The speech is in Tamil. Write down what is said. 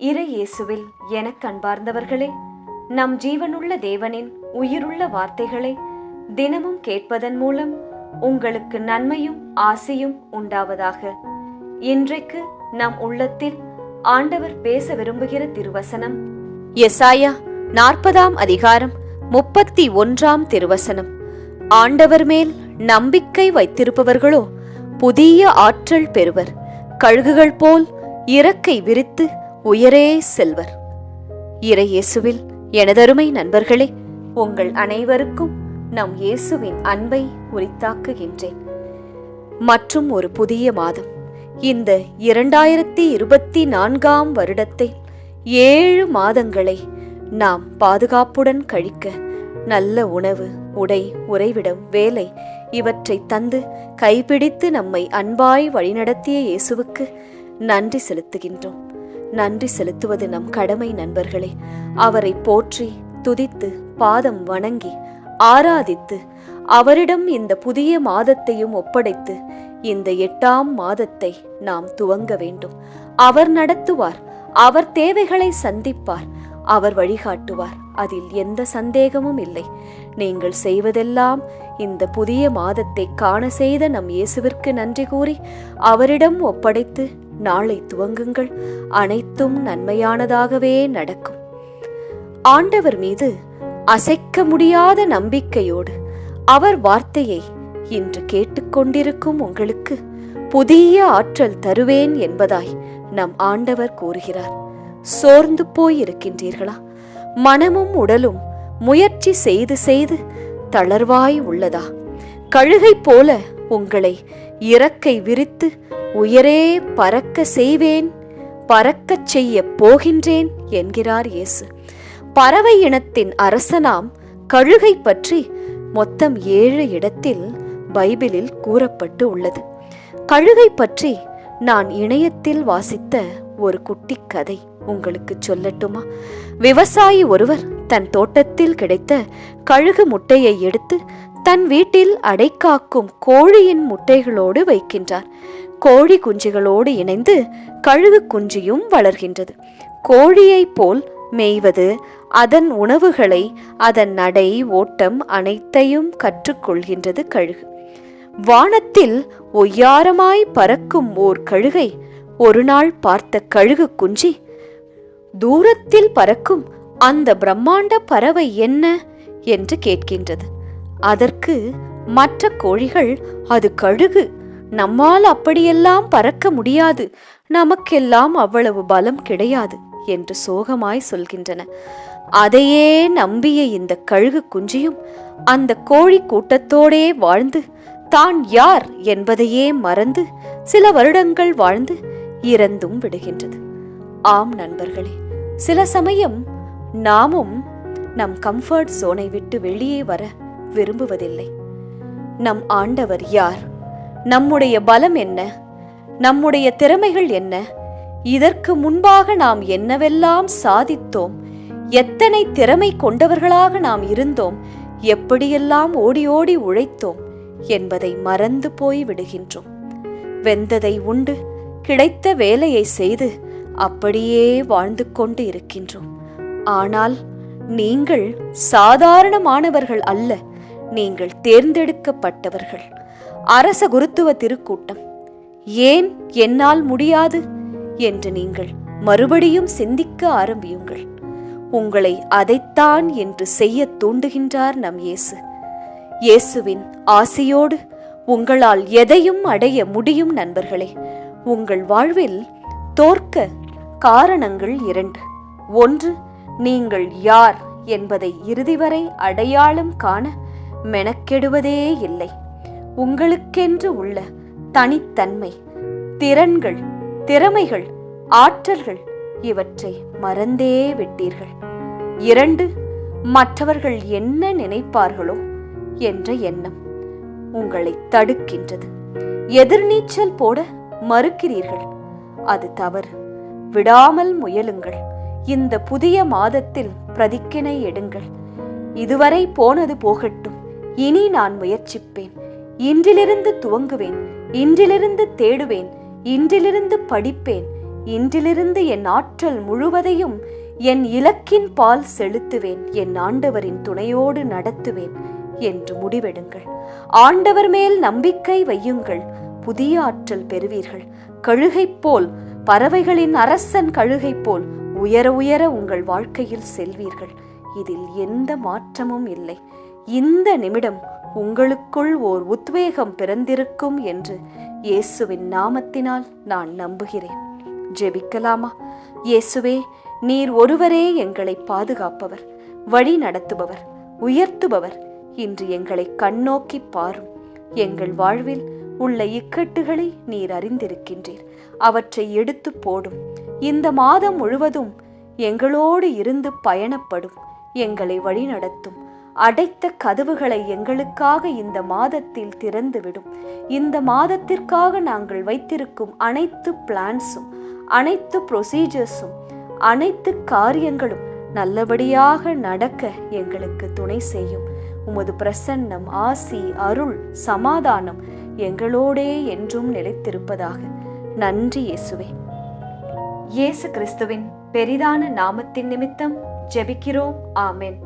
இறை இயேசுவில் எனக் கண்பார்ந்தவர்களே நம் ஜீவனுள்ள தேவனின் உயிருள்ள வார்த்தைகளை தினமும் கேட்பதன் மூலம் உங்களுக்கு நன்மையும் ஆசையும் உண்டாவதாக. இன்றைக்கு நம் உள்ளத்தில் ஆண்டவர் பேச விரும்புகிற திருவசனம் எசாயா நாற்பதாம் அதிகாரம் முப்பத்தி ஒன்றாம் திருவசனம். ஆண்டவர் மேல் நம்பிக்கை வைத்திருப்பவர்களோ புதிய ஆற்றல் பெறுவர். கழுகுகள் போல் இறக்கை விரித்து உயரே செல்வர். இறையேசுவில் எனதருமை நண்பர்களே உங்கள் அனைவருக்கும் நம் இயேசுவின் அன்பை உரித்தாக்குகின்றேன். மற்றும் ஒரு புதிய மாதம். இந்த இரண்டாயிரத்தி இருபத்தி நான்காம் வருடத்தை ஏழு மாதங்களை நாம் பாதுகாப்புடன் கழிக்க நல்ல உணவு உடை உறைவிடம் வேலை இவற்றை தந்து கைப்பிடித்து நம்மை அன்பாய் வழிநடத்திய இயேசுவுக்கு நன்றி செலுத்துகின்றோம். நன்றி செலுத்துவது நம் கடமை நண்பர்களே. அவரை போற்றி துதித்து பாதம் வணங்கி ஆராதித்து அவரிடம் இந்த புதிய மாதத்தையும் ஒப்படைத்து இந்த எட்டாம் மாதத்தை நாம் துவங்க வேண்டும். அவர் நடத்துவார் அவர் தேவைகளை சந்திப்பார் அவர் வழிகாட்டுவார். அதில் எந்த சந்தேகமும் இல்லை. நீங்கள் செய்வதெல்லாம் இந்த புதிய மாதத்தை காண செய்த நம் இயேசுவிற்கு நன்றி கூறி அவரிடம் ஒப்படைத்து நாளை துவங்குங்கள். அனைத்தும் நன்மையானதாகவே நடக்கும். ஆண்டவர் மீது அசைக்க முடியாத நம்பிக்கையோடு அவர் வார்த்தையை இன்று கேட்டுக்கொண்டிருக்கும் உங்களுக்கு புதிய ஆற்றல் தருவேன் என்பதாய் நம் ஆண்டவர் கூறுகிறார். சோர்ந்து போயிருக்கின்றீர்களா? மனமும் உடலும் முயற்சி செய்து செய்து தளர்வாய் உள்ளதா? கழுகை போல உங்களை இறக்கை விரித்து உயரே பறக்க செய்வேன் பறக்கச் செய்ய போகின்றேன் என்கிறார் இயேசு. பறவை இனத்தின் அரசனாம் கழுகை பற்றி மொத்தம் ஏழு இடத்தில் பைபிளில் கூறப்பட்டு உள்ளது. கழுகை பற்றி நான் இணையத்தில் வாசித்த ஒரு குட்டி கதை உங்களுக்கு சொல்லட்டுமா? விவசாயி ஒருவர் தன் தோட்டத்தில் கிடைத்த கழுகு முட்டையை எடுத்து தன் வீட்டில் அடைக்காக்கும் கோழியின் முட்டைகளோடு வைக்கின்றார். கோழி குஞ்சுகளோடு இணைந்து கழுகு குஞ்சியும் வளர்கின்றது. கோழியைப் போல் மேய்வது அதன் உணவுகளை அதன் நடை ஓட்டம் அனைத்தையும் கற்றுக்கொள்கின்றது கழுகு. வானத்தில் ஒய்யாரமாய் பறக்கும் ஓர் கழுகை ஒரு நாள் பார்த்த கழுகு குஞ்சி தூரத்தில் பறக்கும் அந்த பிரம்மாண்ட பறவை என்ன? என்று கேட்கின்றது. அதற்கு மற்ற கோழிகள் அது கழுகு. நம்மால் அப்படியெல்லாம் பறக்க முடியாது. நமக்கெல்லாம் அவ்வளவு பலம் கிடையாது என்று சோகமாய் சொல்கின்றன. அதையே நம்பிய இந்த கழுகு குஞ்சியும் அந்த கோழி கூட்டத்தோடே வாழ்ந்து தான் யார்? என்பதையே மறந்து சில வருடங்கள் வாழ்ந்து இறந்தும் விடுகின்றது. ஆம் நண்பர்களே சில சமயம் நாமும் நம் கம்ஃபர்ட் சோனை விட்டு வெளியே வர விரும்புவதில்லை. நம் ஆண்டவர் யார்? நம்முடைய பலம் என்ன? நம்முடைய திறமைகள் என்ன? இதற்கு முன்பாக நாம் என்னவெல்லாம் சாதித்தோம்? எத்தனை திறமை கொண்டவர்களாக நாம் இருந்தோம்? எப்படியெல்லாம் ஓடி ஓடி உழைத்தோம்? என்பதை மறந்து போய் விடுகின்றோம். வெந்ததை உண்டு கிடைத்த வேலையை செய்து அப்படியே வாழ்ந்து கொண்டு இருக்கின்றோம். ஆனால் நீங்கள் சாதாரணமானவர்கள் அல்ல. நீங்கள் தேர்ந்தெடுக்கப்பட்டவர்கள். அரச குருத்துவ திருக்கூட்டம். ஏன் என்னால் முடியாது? என்று நீங்கள் மறுபடியும் சிந்திக்க ஆரம்பியுங்கள். உங்களை அதைத்தான் என்று செய்ய தூண்டுகின்றார் நம் இயேசு. இயேசுவின் ஆசையோடு உங்களால் எதையும் அடைய முடியும் நண்பர்களே உங்கள் வாழ்வில் தோற்க காரணங்கள் இரண்டு. ஒன்று நீங்கள் யார் என்பதை இறுதி வரை அடையாளம் காண மெனக்கெடுவதே இல்லை. உங்களுக்கென்று உள்ள தனித்தன்மை திறன்கள் திறமைகள் ஆற்றல்கள் இவற்றை மறந்தே விட்டீர்கள். இரண்டு மற்றவர்கள் என்ன நினைப்பார்களோ என்ற எண்ணம் உங்களை தடுக்கின்றது. எதிர்நீச்சல் போட மறுக்கிறீர்கள். அது தவறு. விடாமல் முயலுங்கள். இந்த புதிய மாதத்தில் பிரதிக்கினை எடுங்கள். இதுவரை போனது போகட்டும். இனி நான் முயற்சிப்பேன். இன்றிலிருந்து துவங்குவேன். இன்றிலிருந்து தேடுவேன். இன்றிலிருந்து படிப்பேன். இன்றிலிருந்து என் ஆற்றல் முழுவதையும் என் இலக்கின் பால் செலுத்துவேன். என் ஆண்டவரின் துணையோடு நடத்துவேன் என்று முடிவெடுங்கள். ஆண்டவர் மேல் நம்பிக்கை வையுங்கள். புதிய ஆற்றல் பெறுவீர்கள். கழுகை போல் பறவைகளின் அரசன் கழுகைப் போல் உயர உயர உங்கள் வாழ்க்கையில் செல்வீர்கள். இதில் எந்த மாற்றமும் இல்லை. இந்த நிமிடம் உங்களுக்குள் ஓர் உத்வேகம் பிறந்திருக்கும் என்று இயேசுவின் நாமத்தினால் நான் நம்புகிறேன். ஜெபிக்கலாமா? இயேசுவே நீர் ஒருவரே எங்களை பாதுகாப்பவர் வழி நடத்துபவர் உயர்த்துபவர். இன்று எங்களை கண்ணோக்கி பாரும். எங்கள் வாழ்வில் உள்ள இக்கட்டுகளை நீர் அறிந்திருக்கின்றீர். அவற்றை எடுத்து போடும். இந்த மாதம் முழுவதும் எங்களோடு இருந்து பயணப்படும். எங்களை வழிநடத்தும். அடைத்த கதவுகளை எங்களுக்காக இந்த மாதத்தில் திறந்துவிடும். இந்த மாதத்திற்காக நாங்கள் வைத்திருக்கும் அனைத்து பிளான்ஸும் அனைத்து ப்ரொசீஜர்ஸும் அனைத்து காரியங்களும் நல்லபடியாக நடக்க எங்களுக்கு துணை செய்யும். உமது பிரசன்னம் ஆசி அருள் சமாதானம் எங்களோடே என்றும் நிலைத்திருப்பதாக. நன்றி இயேசுவே. இயேசு கிறிஸ்துவின் பெரிதான நாமத்தின் நிமித்தம் ஜெபிக்கிறோம். ஆமேன்.